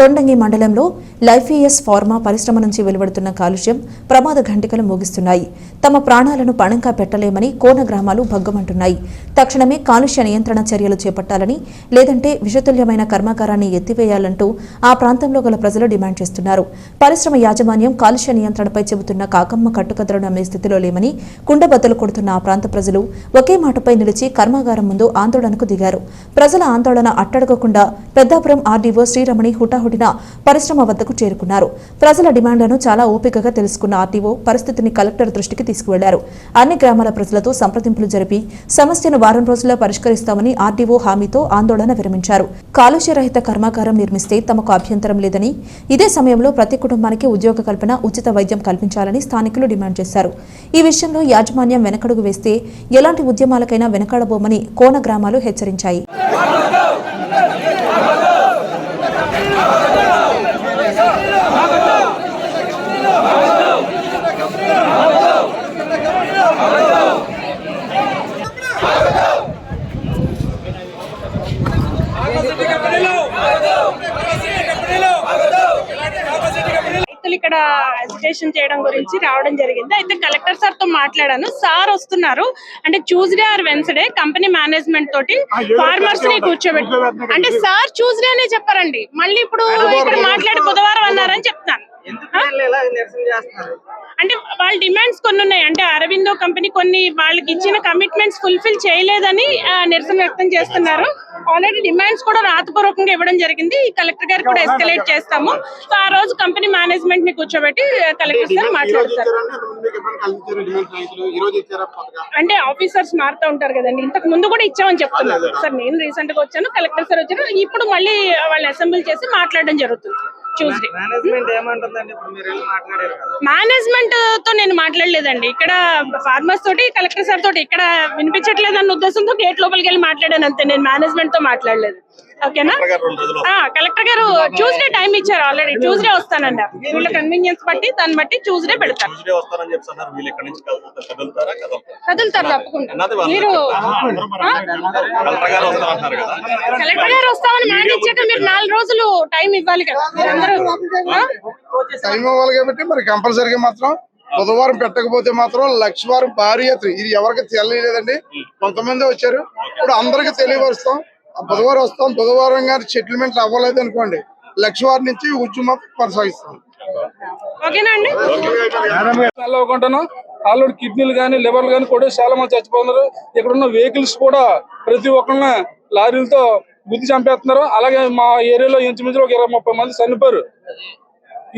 తొండంగి మండలంలో లైఫియస్ ఫార్మా పరిశ్రమ నుంచి వెలువడుతున్న కాలుష్యం ప్రమాద ఘంటికలు మోగిస్తున్నాయి. తమ ప్రాణాలను పణంగా పెట్టలేమని కోన గ్రామాలు భగ్గమంటున్నాయి. తక్షణమే కాలుష్య నియంత్రణ చర్యలు చేపట్టాలని లేదంటే విషతుల్యమైన కర్మాగారాన్ని ఎత్తివేయాలంటూ ఆ ప్రాంతంలో గల ప్రజలు డిమాండ్ చేస్తున్నారు. పరిశ్రమ యాజమాన్యం కాలుష్య నియంత్రణపై చెబుతున్న కాకమ్మ కట్టుకథలను నమ్మే స్థితిలో లేమని కుండబద్దలు కొడుతున్న ఆ ప్రాంత ప్రజలు ఒకే మాటపై నిలిచి కర్మాగారం ముందు ఆందోళనకు దిగారు. ప్రజల ఆందోళన అట్టడగకుండా పెద్దాపురం ఆర్డీఓ శ్రీరమణి హుటాహుటిన పరిశ్రమ వద్దకు చేరుకున్నారు. ప్రజల డిమాండ్లను చాలా ఓపికగా తెలుసుకున్న ఆర్టీఓ పరిస్థితిని కలెక్టర్ దృష్టికి తీసుకువెళ్ళారు. అన్ని గ్రామాల ప్రజలతో సంప్రదింపులు జరిపి సమస్యను వారం రోజుల్లో పరిష్కరిస్తామని ఆర్టీఓ హామీతో ఆందోళన విరమించారు. కాలుష్య రహిత కర్మాగారం నిర్మిస్తే తమకు అభ్యంతరం లేదని ఇదే సమయంలో ప్రతి కుటుంబానికి ఉద్యోగ కల్పన ఉచిత వైద్యం కల్పించాలని స్థానికులు డిమాండ్ చేశారు. ఈ విషయంలో యాజమాన్యం వెనకడుగు వేస్తే ఎలాంటి ఉద్యమాలకైనా వెనకడబోమని కోన గ్రామాలు హెచ్చరించాయి రైతులు ఇక్కడ అజిటేషన్ చేయడం గురించి రావడం జరిగింది. అయితే కలెక్టర్ సార్తో మాట్లాడాను. సార్ వస్తున్నారు. అంటే Tuesday or Wednesday company management తోటి ఫార్మర్స్ని కూర్చోబెట్టి అంటే సార్ ట్యూస్డే అనే చెప్పారండి. మళ్ళీ ఇప్పుడు ఇక్కడ మాట్లాడి బుధవారం అన్నారని చెప్తాను. అంటే వాళ్ళ డిమాండ్స్ కొన్ని ఉన్నాయి. అంటే అరవిందో కంపెనీ కొన్ని వాళ్ళకి ఇచ్చిన కమిట్మెంట్స్ ఫుల్ఫిల్ చేయలేదని నిరసన వ్యక్తం చేస్తున్నారు. ఆల్రెడీ డిమాండ్స్ కూడా రాతపూర్వకంగా ఇవ్వడం జరిగింది. కలెక్టర్ గారు కూడా ఎస్కలేట్ చేస్తాము. సో ఆ రోజు కంపెనీ మేనేజ్మెంట్ని కూర్చోబెట్టి కలెక్టర్ సార్ మాట్లాడతారు. అంటే ఆఫీసర్స్ మారుతూ ఉంటారు కదండి. ఇంతకు ముందు కూడా ఇచ్చామని చెప్తున్నారు. సార్ నేను రీసెంట్గా వచ్చాను కలెక్టర్ సార్ వచ్చారు. ఇప్పుడు మళ్ళీ వాళ్ళు అసెంబ్లీ చేసి మాట్లాడడం జరుగుతుంది. ట్యూస్డే మేనేజ్మెంట్తో నేను మాట్లాడలేదండి. ఇక్కడ ఫార్మర్స్ తోటి కలెక్టర్ సార్ తోటి ఇక్కడ వినిపించట్లేదు అన్న ఉద్దేశంతో గేట్ లోపలికి వెళ్ళి మాట్లాడాను అంతే. నేను మేనేజ్మెంట్తో మాట్లాడలేదు. ఓకేనా? కలెక్టర్ గారు ట్యూస్డే టైం ఇచ్చారు ఆల్రెడీ ట్యూస్డే వస్తానన్నారు వీళ్ళ కన్వీనియన్స్ బట్టి దాన్ని బట్టి ట్యూస్డే పెడతారు. ట్యూస్డే వస్తారని చెప్తున్నారు. వీళ్ళు ఇక్కడ నుంచి కదులుతారా? కదులుతారా? కదలతారా కదులుతారు? తప్పకుండా. మీరు? కలెక్టర్ గారు వస్తారంటున్నారు కదా. కలెక్టర్ గారు వస్తామని మాట ఇచ్చాక మీరు నాలుగు రోజులు టైం ఇవ్వాలి కదా? టైం ఇవ్వాలి కాబట్టి మరి కంపల్సరీగా మాత్రం బుధవారం పెట్టకపోతే మాత్రం లక్ష వారం భారీ ఎత్తున ఇది ఎవరికి తెలియలేదండి. కొంతమంది వచ్చారు. ఇప్పుడు అందరికి తెలియపరుస్తాం. బుధవారం వస్తాం. బుధవారం గారి సెటిల్మెంట్ అవ్వలేదు అనుకోండి. లక్ష వారం నుంచి ఉద్యమం కొనసాగిస్తాం. వెళ్ళకుంటాను ఆల్రెడీ కిడ్నీలు కానీ లివర్లు కానీ కూడా చాలా మంది చచ్చిపోతున్నారు. ఇక్కడ ఉన్న వెహికల్స్ కూడా ప్రతి ఒక్కరిని లారీలతో గుద్ది చంపేస్తున్నారు. అలాగే మా ఏరియాలో ఇంచుమించు ఒక ఇరవై ముప్పై మంది చనిపోయారు.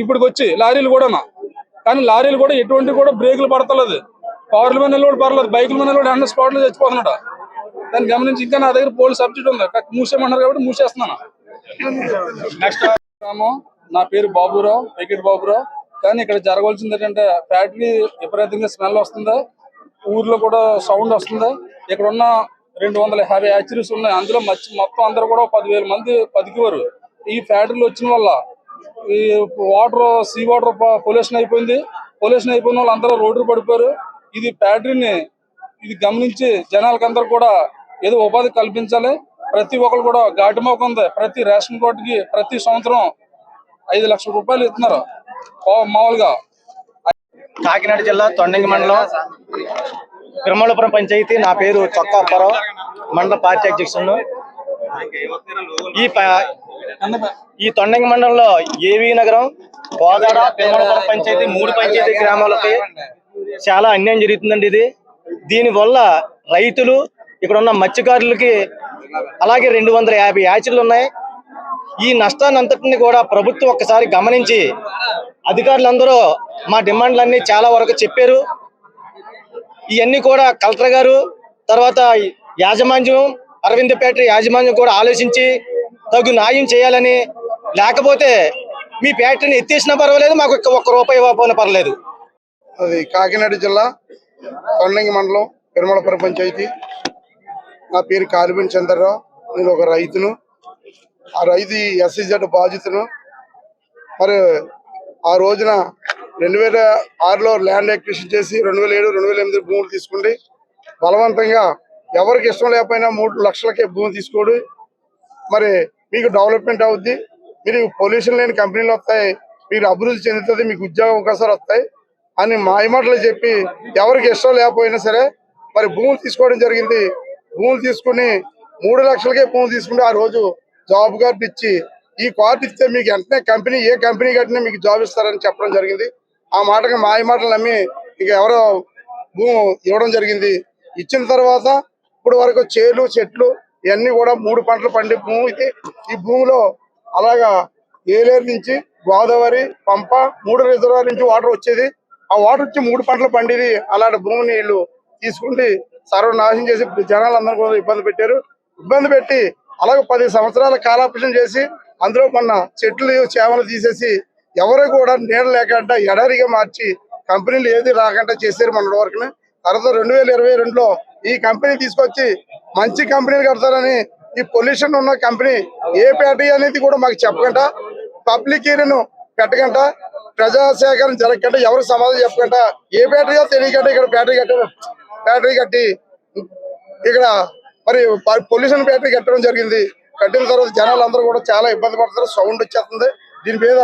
ఇప్పటికి వచ్చి లారీలు కూడా కానీ లారీలు కూడా ఎటువంటి కూడా బ్రేకులు పడతలేదు. కార్ల మీద నిలబడి పర్లేదు బైకుల మీద నిలబడి అన్న స్పాట్లో చచ్చిపోతున్నాడు. దాన్ని గమనించి ఇంకా నా దగ్గర పోలీస్ సబ్జెక్ట్ ఉంది. మూసేయమన్నారు కాబట్టి మూసేస్తున్నాను. నెక్స్ట్ నా పేరు బాబురావు వెంకట బాబురావు. కానీ ఇక్కడ జరగవలసింది ఏంటంటే ఫ్యాక్టరీ విపరీతంగా స్మెల్ వస్తుంది. ఊర్లో కూడా సౌండ్ వస్తుంది. ఇక్కడ ఉన్న రెండు వందల యాభై హ్యాచరీస్ ఉన్నాయి. అందులో మచ్చి మొత్తం అందరూ కూడా పదివేల మంది బతికేవారు ఈ ఫ్యాక్టరీలు వచ్చిన వల్ల ఈ వాటర్ సీ వాటర్ పొల్యూషన్ అయిపోయింది. పొల్యూషన్ అయిపోయిన వాళ్ళు అందరూ రోడ్డు పడిపోయారు. ఇది ఫ్యాక్టరీని ఇది గమనించి జనాలకందరూ కూడా ఏదో ఉపాధి కల్పించాలి. ప్రతి ఒక్కరు కూడా ఘాటు మోక ఉంది. ప్రతి రేషన్ కార్డుకి ప్రతి సంవత్సరం ఐదు లక్షల రూపాయలు ఇస్తున్నారు. మామూలుగా. కాకినాడ జిల్లా తొండంగి మండలం తిరుమలపురం పంచాయతీ. నా పేరు చొక్కా అప్పారావు. మండల పార్టీ అధ్యక్షుడు ఈ ఈ తొండంగి మండలంలో ఏవి నగరం కోదాడ తిరుమలపురం పంచాయతీ మూడు పంచాయతీ గ్రామాలకి చాలా అన్యాయం జరుగుతుందండి ఇది. దీని వల్ల రైతులు ఇక్కడ ఉన్న మత్స్యకారులకి అలాగే రెండు వందల యాభై యాచర్లు ఉన్నాయి. ఈ నష్టాన్ని అంతటిని కూడా ప్రభుత్వం ఒక్కసారి గమనించి అధికారులందరూ మా డిమాండ్లన్నీ చాలా వరకు చెప్పారు. ఇవన్నీ కూడా కలెక్టర్ గారు తర్వాత యాజమాన్యం అరవింద్ యాజమాన్యం కూడా ఆలోచించి తగు న్యాయం చేయాలని లేకపోతే మీ ఫ్యాక్టరీని ఎత్తేసినా పర్వాలేదు మాకు ఒక్క- రూపాయి ఇవ్వకపోయినా పర్లేదు అది కాకినాడ జిల్లా కొండంగి మండలం పెరుమల పంచాయతీ నా పేరు కాలిబెన్ చంద్రరావు. నేను ఒక రైతును. ఆ రైతు ఎస్సీజెడ్ బాధితును. మరి ఆ రోజున రెండు వేల ఆరులో ల్యాండ్ ఎక్విషన్ చేసి రెండు వేల ఏడు రెండు వేల ఎనిమిది భూములు తీసుకుండి బలవంతంగా ఎవరికి ఇష్టం లేకపోయినా మూడు లక్షలకే భూమి తీసుకోడు. మరి మీకు డెవలప్మెంట్ అవుద్ది. మీరు పొల్యూషన్ లేని కంపెనీలు వస్తాయి. మీరు అభివృద్ధి చెందుతుంది. మీకు ఉద్యోగ అవకాశాలు వస్తాయి అని మాయమాటలు చెప్పి ఎవరికి ఇష్టం లేకపోయినా సరే మరి భూములు తీసుకోవడం జరిగింది. భూములు తీసుకుని మూడు లక్షలకే భూములు తీసుకుంటే ఆ రోజు జాబ్ కార్డు ఇచ్చి ఈ కార్డు ఇస్తే మీకు వెంటనే కంపెనీ ఏ కంపెనీ కట్టినా మీకు జాబ్ ఇస్తారని చెప్పడం జరిగింది. ఆ మాటకి మాయ మాటలు నమ్మి ఇక ఎవరో భూమి ఇవ్వడం జరిగింది. ఇచ్చిన తర్వాత ఇప్పుడు వరకు చేలు చెట్లు ఇవన్నీ కూడా మూడు పంటలు పండే భూమి ఇది. ఈ భూమిలో అలాగా ఏలేరు నుంచి గోదావరి పంప మూడు రిజర్వాయర్ నుంచి వాటర్ వచ్చేది. ఆ వాటర్ వచ్చి మూడు పంటలు పండేది అలాంటి భూమిని వీళ్ళు తీసుకుంటే సర్వనాశనం చేసి జనాలందరూ కూడా ఇబ్బంది పెట్టారు. ఇబ్బంది పెట్టి అలాగే పది సంవత్సరాల కాలాపరేషన్ చేసి అందులో మొన్న చెట్లు చేమలు తీసేసి ఎవరు కూడా నీడ లేకుండా ఎడారిగా మార్చి కంపెనీలు ఏది రాకుండా చేశారు మన వరకు తర్వాత రెండు వేల ఇరవై రెండులో ఈ కంపెనీ తీసుకొచ్చి మంచి కంపెనీలు కడతారని ఈ పొల్యూషన్ ఉన్న కంపెనీ ఏ పేట అనేది కూడా మాకు చెప్పకుండా పబ్లిక్ ఏరియాను పెట్టకుండా ప్రజా సేకరణ జరగకుండా ఎవరు సమాధానం చెప్పకుండా ఏ బ్యాటరీయో తెలియకుండా ఇక్కడ బ్యాటరీ కట్టారు. బ్యాటరీ కట్టి ఇక్కడ మరి పొల్యూషన్ బ్యాటరీ కట్టడం జరిగింది. కట్టిన తర్వాత జనాలు అందరూ కూడా చాలా ఇబ్బంది పడుతున్నారు. సౌండ్ వచ్చేస్తుంది. దీని మీద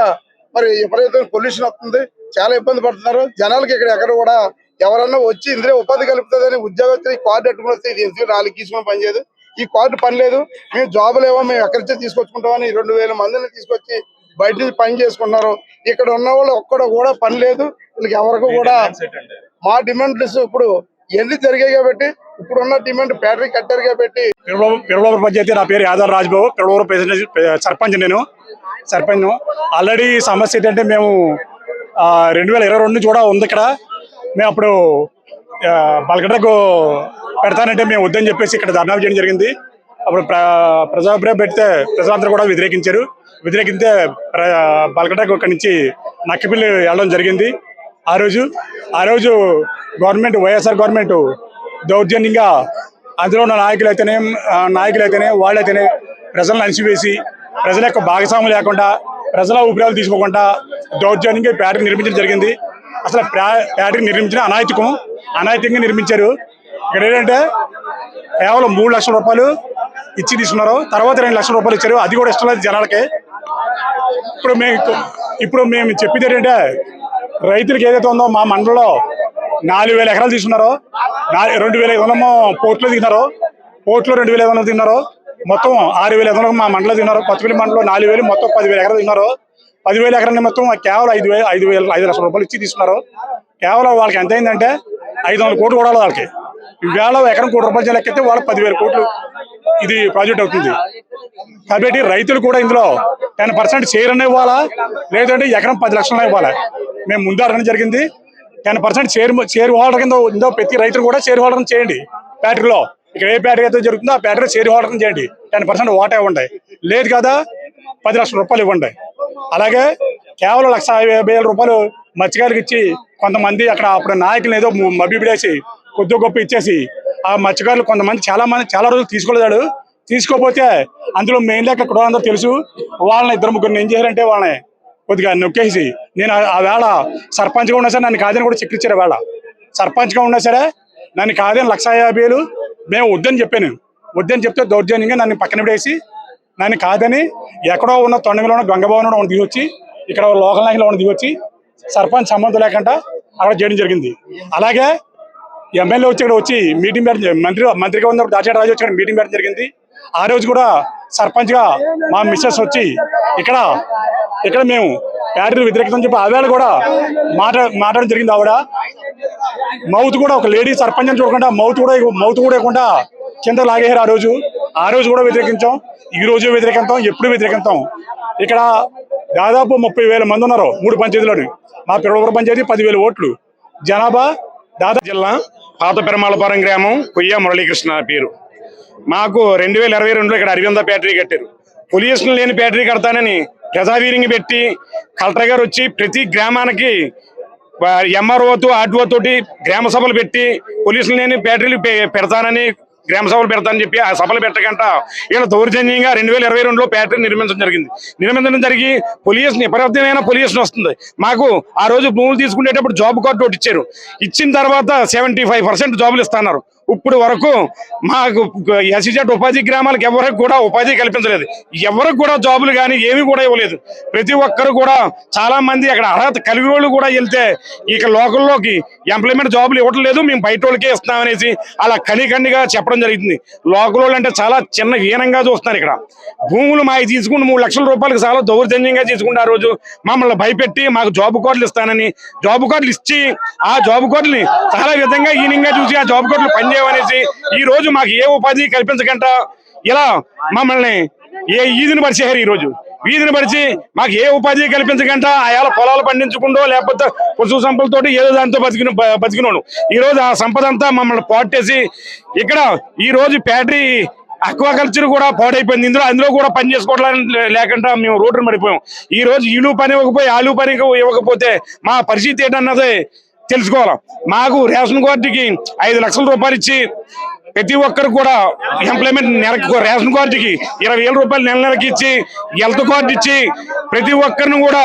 మరి విపరీతమైన పొల్యూషన్ వస్తుంది. చాలా ఇబ్బంది పడుతున్నారు. జనాలకి ఇక్కడ ఎక్కడ కూడా ఎవరన్నా వచ్చి ఇందులో ఉపాధి కలుపుతుందని ఉద్యోగస్తులు ఈ కార్డు పెట్టుకుని వస్తే ఇది ఎందుకు నాలుగు తీసుకుని పని చేయదు ఈ కార్డు పని లేదు. మేము జాబులు ఏమో మేము ఎక్కడి నుంచి తీసుకొచ్చుకుంటామని రెండు వేల మందిని తీసుకొచ్చి బయట నుంచి పని చేసుకున్నారు ఇక్కడ ఉన్న వాళ్ళు ఒక్కడ కూడా పని లేదు. వీళ్ళకి ఎవరికి కూడా మా డిమాండ్స్ ఇప్పుడు ఇవన్నీ జరిగాయి కాబట్టి ఇప్పుడు ఉన్న డిమాండ్ బ్యాటరీ కట్టారు కాబట్టి పిరవలూరు పంచాయతీ నా పేరు యాదవ్ రాజ్బాబు. పిరవలూరు సర్పంచ్ నేను. సర్పంచ్ ఆల్రెడీ సమస్య ఏంటంటే మేము రెండు వేల ఇరవై రెండు నుంచి కూడా ఉంది ఇక్కడ. మేము అప్పుడు బల్గడకు పెడతానంటే మేము వద్దని చెప్పేసి ఇక్కడ ధర్నా చేయడం జరిగింది. అప్పుడు ప్ర ప్రజాభిప్రాయం పెడితే ప్రజలందరూ కూడా వ్యతిరేకించారు. వ్యతిరేకిస్తే బల్గడకు ఇక్కడి నుంచి నక్కపిల్లి వెళ్ళడం జరిగింది. ఆ రోజు ఆ రోజు గవర్నమెంట్ వైఎస్ఆర్ గవర్నమెంట్ దౌర్జన్యంగా అందులో ఉన్న నాయకులు అయితేనే నాయకులు అయితేనే వాళ్ళైతేనే ప్రజలను అణిచివేసి ప్రజల యొక్క భాగస్వామ్యం లేకుండా ప్రజల ఊపిరాలు తీసుకోకుండా దౌర్జన్యంగా ప్యాటరీ నిర్మించడం జరిగింది. అసలు ప్యాటరీ నిర్మించిన అనాయతికం అనాయతికంగా నిర్మించారు. ఇక్కడ ఏంటంటే కేవలం మూడు లక్షల రూపాయలు ఇచ్చి తీసుకున్నారు. తర్వాత రెండు లక్షల రూపాయలు ఇచ్చారు. అది కూడా ఇష్టం లేదు జనాలకి. ఇప్పుడు మేము ఇప్పుడు మేము చెప్పేది ఏంటంటే రైతులకు ఏదైతే ఉందో మా మండలంలో నాలుగు వేల ఎకరాలు తీసుకున్నారు? రెండు వేల ఐదు వందలు పోర్టులో దిగినారు? పోర్టులో రెండు వేల ఐదు వందలు తిన్నారు మొత్తం ఆరు వేల ఐదు వందలు మా మండలం తిన్నారు కొత్తపల్లి మండలం నాలుగు వేలు మొత్తం పదివేల ఎకరాలు తిన్నారు పదివేల ఎకరాలని మొత్తం కేవలం ఐదు వేలు ఐదు వేల ఐదు లక్షల రూపాయలు ఇచ్చి తీసుకున్నారు? కేవలం వాళ్ళకి ఎంత అయిందంటే ఐదు వందల కోట్లు కూడా వాళ్ళకి. వేళ ఎకరం కోటి రూపాయలు లెక్కితే వాళ్ళకి పదివేల కోట్లు ఇది ప్రాజెక్ట్ అవుతుంది. కాబట్టి రైతులు కూడా ఇందులో టెన్ పర్సెంట్ షేర్ అనే ఇవ్వాలా? లేదంటే ఎకరం పది లక్షలు ఇవ్వాలా? మేము ముందు అడగడం జరిగింది. Ten percent share share holder కింద ఉందో ప్రతి రైతులు కూడా షేర్ హోల్డర్ చేయండి. బ్యాటరీలో ఇక్కడ ఏ బ్యాటరీ అయితే జరుగుతుందో ఆ బ్యాటరీ షేర్ హోల్డర్ చేయండి. టెన్ పర్సెంట్ వాటా ఇవ్వండి. లేదు కదా పది లక్షల రూపాయలు ఇవ్వండి. అలాగే కేవలం లక్ష యాభై వేల రూపాయలు మత్స్యకారులకు ఇచ్చి కొంతమంది అక్కడ అప్పుడు నాయకులు ఏదో మబ్బిబిడేసి కొద్ది గొప్ప ఇచ్చేసి ఆ మత్స్యకారులు కొంతమంది చాలా మంది చాలా రోజులు తీసుకోలేదాడు. తీసుకోపోతే అందులో మెయిన్ లెక్క కూడా అందరూ తెలుసు. వాళ్ళని ఇద్దరు ముగ్గురు ఏం చేయాలంటే వాళ్ళని కొద్దిగా నొక్కేసి. నేను ఆ- వేళ సర్పంచ్గా ఉన్నా సరే నన్ను కాదని కూడా చెక్కిచ్చారు వేళ. సర్పంచ్గా ఉన్నా సరే నన్ను కాదని లక్ష యాభై వేలు మేము వద్దని చెప్పాను. వద్దని చెప్తే దౌర్జన్యంగా నన్ను పక్కన పడేసి నన్ను కాదని ఎక్కడో ఉన్న తొండంగిలో ఉన్న గంగభవనంలో ఉన్న దిగొచ్చి ఇక్కడ లోకల్ నాయకులు ఉన్న దిగొచ్చి సర్పంచ్ సంబంధం లేకుండా అక్కడ చేయడం జరిగింది. అలాగే ఎమ్మెల్యే వచ్చి ఇక్కడ వచ్చి మీటింగ్ పెట్టడం మంత్రి మంత్రిగా ఉన్నప్పుడు దాచేట రాజు వచ్చి మీటింగ్ పెట్టడం జరిగింది. ఆ రోజు కూడా సర్పంచ్గా మా మిస్సెస్ వచ్చి ఇక్కడ ఇక్కడ మేము ప్యాటరీ వ్యతిరేకత చెప్పి ఆవేళ కూడా మాట మాట్లాడడం జరిగింది ఆవిడ. మౌత్ కూడా ఒక లేడీ సర్పంచ్ అని చూడకుండా మౌత్ కూడా మౌత్ కూడా ఇవ్వకుండా కింద లాగేశారు ఆ రోజు. ఆ రోజు కూడా వ్యతిరేకించాం. ఈ రోజు వ్యతిరేకిస్తాం ఎప్పుడు వ్యతిరేకించాం ఇక్కడ దాదాపు ముప్పై వేల మంది ఉన్నారు మూడు పంచాయతీలోని. మా పిల్లవరం పంచాయతీ పదివేల ఓట్లు. జనాభా దాదాపు జిల్లా పాత పెరమాలపురం గ్రామం కొయ్య మురళీకృష్ణ పేరు. మాకు రెండు వేల ఇరవై రెండులో ఇక్కడ అరవింద బ్యాటరీ కట్టారు. పొల్యూషన్ లేని బ్యాటరీ కడతానని ప్రజావీరింగ్ పెట్టి కలెక్టర్ గారు వచ్చి ప్రతి గ్రామానికి ఎంఆర్ఓతో ఆర్టీఓ తోటి గ్రామ సభలు పెట్టి పొల్యూషన్ లేని బ్యాటరీలు పెడతానని గ్రామ సభలు పెడతానని చెప్పి ఆ సభలు పెట్టకంట వీళ్ళ దౌర్జన్యంగా రెండు వేల ఇరవై రెండులో బ్యాటరీ నిర్మించడం జరిగింది. నిర్మించడం జరిగి పొల్యూషన్ విపరీతమైన పొల్యూషన్ వస్తుంది. మాకు ఆ రోజు భూములు తీసుకునేటప్పుడు జాబ్ కార్డు ఒకటి ఇచ్చారు. ఇచ్చిన తర్వాత సెవెంటీ ఫైవ్ పర్సెంట్ జాబులు ఇస్తున్నారు. ఇప్పుడు వరకు మాకు ఎస్సీజెడ్ ఉపాధి గ్రామాలకు ఎవరికి కూడా ఉపాధి కల్పించలేదు. ఎవరికి కూడా జాబులు కానీ ఏమీ కూడా ఇవ్వలేదు. ప్రతి ఒక్కరు కూడా చాలా మంది అక్కడ అర్హత కలిగి వాళ్ళు కూడా వెళ్తే ఇక లోకల్లోకి ఎంప్లాయ్మెంట్ జాబులు ఇవ్వటం లేదు మేము బయట వాళ్ళకే ఇస్తున్నామనేసి అలా కనికండిగా చెప్పడం జరుగుతుంది లోకల్ వాళ్ళు అంటే చాలా చిన్న హీనంగా చూస్తున్నారు ఇక్కడ. భూములు మాకు తీసుకుని మూడు లక్షల రూపాయలకు చాలా దౌర్జన్యంగా తీసుకుంటే ఆ రోజు. మమ్మల్ని భయపెట్టి మాకు జాబ్ కార్డులు ఇస్తానని జాబ్ కార్డులు ఇచ్చి ఆ జాబ్ కార్డుని చాలా విధంగా హీనంగా చూసి ఆ జాబ్ కార్డులు పనిచేయమనేసి ఈ రోజు మాకు ఏ ఉపాధి కల్పించకుండా ఇలా మమ్మల్ని ఏ ఈదిని పరిచేయారు ఈ రోజు వీధిని పరిచి మాకు ఏ ఉపాధి కల్పించకుండా ఆయాల పొలాలు పండించుకుంటో లేకపోతే పశు సంపదలతోటి ఏదో దాంతో బతికిన బతికినోడు. ఈ రోజు ఆ సంపద అంతా మమ్మల్ని పాటేసి ఇక్కడ ఈ రోజు ఫ్యాక్టరీ అక్వాకల్చర్ కూడా పాడైపోయింది. ఇందులో అందులో కూడా పని చేసుకోవడానికి లేకుండా మేము రోడ్డును పడిపోయాం. ఈ రోజు ఈలు పని ఇవ్వకపోయి ఆలు పని ఇవ్వకపోతే మా పరిస్థితి ఏంటన్నది తెలుసుకోవాలి. మాకు రేషన్ కార్డుకి ఐదు లక్షల రూపాయలు ఇచ్చి ప్రతి ఒక్కరు కూడా ఎంప్లాయ్మెంట్ నెలకు రేషన్ కార్డుకి ఇరవై వేల రూపాయలు నెల నెలకి ఇచ్చి హెల్త్ కార్డు ఇచ్చి ప్రతి ఒక్కరిని కూడా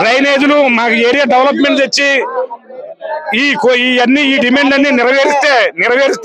డ్రైనేజీలు మాకు ఏరియా డెవలప్మెంట్ తెచ్చి ఈ కో- అన్ని ఈ డిమాండ్ అన్ని నెరవేరిస్తే నెరవేరిస్తే